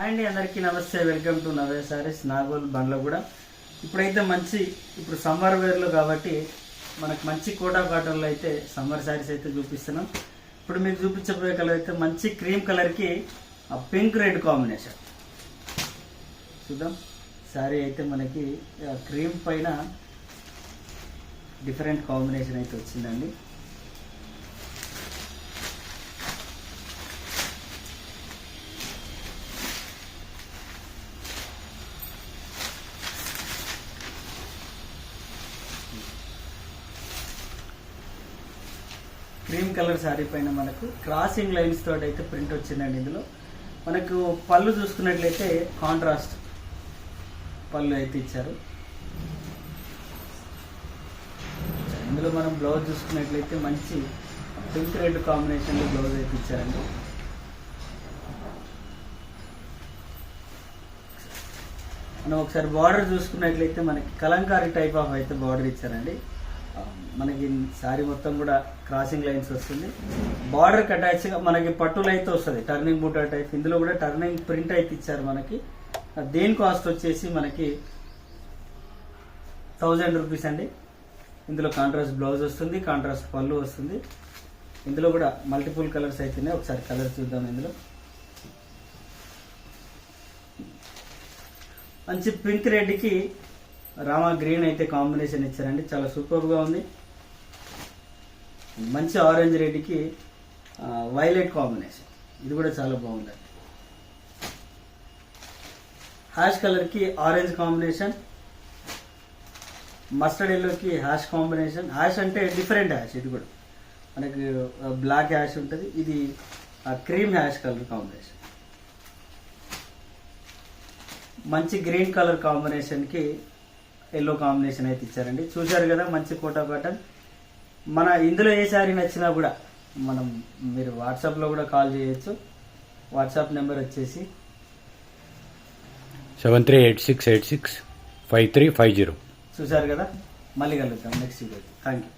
And అందరికీ నమస్తే. Welcome to నవే సారీస్ నాగోల్ బండ్లో కూడా ఇప్పుడైతే మంచి ఇప్పుడు సమ్మర్ వేర్లో కాబట్టి మనకు మంచి కోటా కాటన్లో అయితే సమ్మర్ శారీస్ అయితే చూపిస్తున్నాం. ఇప్పుడు మీకు చూపించబోయే కలర్ అయితే మంచి క్రీమ్ కలర్కి ఆ పింక్ రెడ్ కాంబినేషన్ చూద్దాం. శారీ అయితే మనకి క్రీమ్ పైన డిఫరెంట్ కాంబినేషన్ అయితే వచ్చిందండి. క్రీమ్ కలర్ శారీ పైన మనకు క్రాసింగ్ లైన్స్ తోటి అయితే ప్రింట్ వచ్చిందండి ఇందులో. మనకు పళ్ళు చూసుకున్నట్లయితే కాంట్రాస్ట్ పళ్ళు అయితే ఇచ్చారు. ఇందులో మనం బ్లౌజ్ చూసుకున్నట్లయితే మంచి పింక్ రెడ్ కాంబినేషన్లో బ్లౌజ్ అయితే ఇచ్చారండి. మనం ఒకసారి బార్డర్ చూసుకున్నట్లయితే మనకి కలంకారీ టైప్ ఆఫ్ అయితే బార్డర్ ఇచ్చారండి. మనకి శారీ మొత్తం కూడా క్రాసింగ్ లైన్స్ వస్తుంది. బార్డర్ అటాచ్గా మనకి పట్టులు అయితే వస్తుంది. టర్నింగ్ బూటా టైప్ ఇందులో కూడా టర్నింగ్ ప్రింట్ అయితే ఇచ్చారు మనకి. దేని కాస్ట్ వచ్చేసి మనకి థౌజండ్ రూపీస్ అండి. ఇందులో కాంట్రాస్ట్ బ్లౌజ్ వస్తుంది కాంట్రాస్ట్ పళ్ళు వస్తుంది. ఇందులో కూడా మల్టిపుల్ కలర్స్ అయితేనే ఒకసారి కలర్ చూద్దాం ఇందులో. మంచి పింక్ రెడ్కి రామా గ్రీన్ అయితే కాంబినేషన్ ఇచ్చారండి. చాలా సూపర్గా ఉంది. మంచి ఆరెంజ్ రెడ్కి వైలెట్ కాంబినేషన్. ఇది కూడా చాలా బాగుంది. హ్యాష్ కలర్కి ఆరెంజ్ కాంబినేషన్. మస్టర్డ్ ఎల్లోకి హ్యాష్ కాంబినేషన్. హ్యాష్ అంటే డిఫరెంట్ హ్యాష్ ఇది కూడా. మనకి బ్లాక్ హ్యాష్ ఉంటుంది. ఇది క్రీమ్ హ్యాష్ కలర్ కాంబినేషన్. మంచి గ్రీన్ కలర్ కాంబినేషన్కి ఎల్లో కాంబినేషన్ అయితే ఇచ్చారండి. చూశారు కదా మంచి కోటా కాటన్. మన ఇందులో ఏ శారీ నచ్చినా కూడా మనం మీరు వాట్సాప్లో కూడా కాల్ చేయొచ్చు. వాట్సాప్ నెంబర్ వచ్చేసి seven three eight six eight six five three five zero చూశారు కదా? మళ్ళీ కలుద్దాం. Next thank you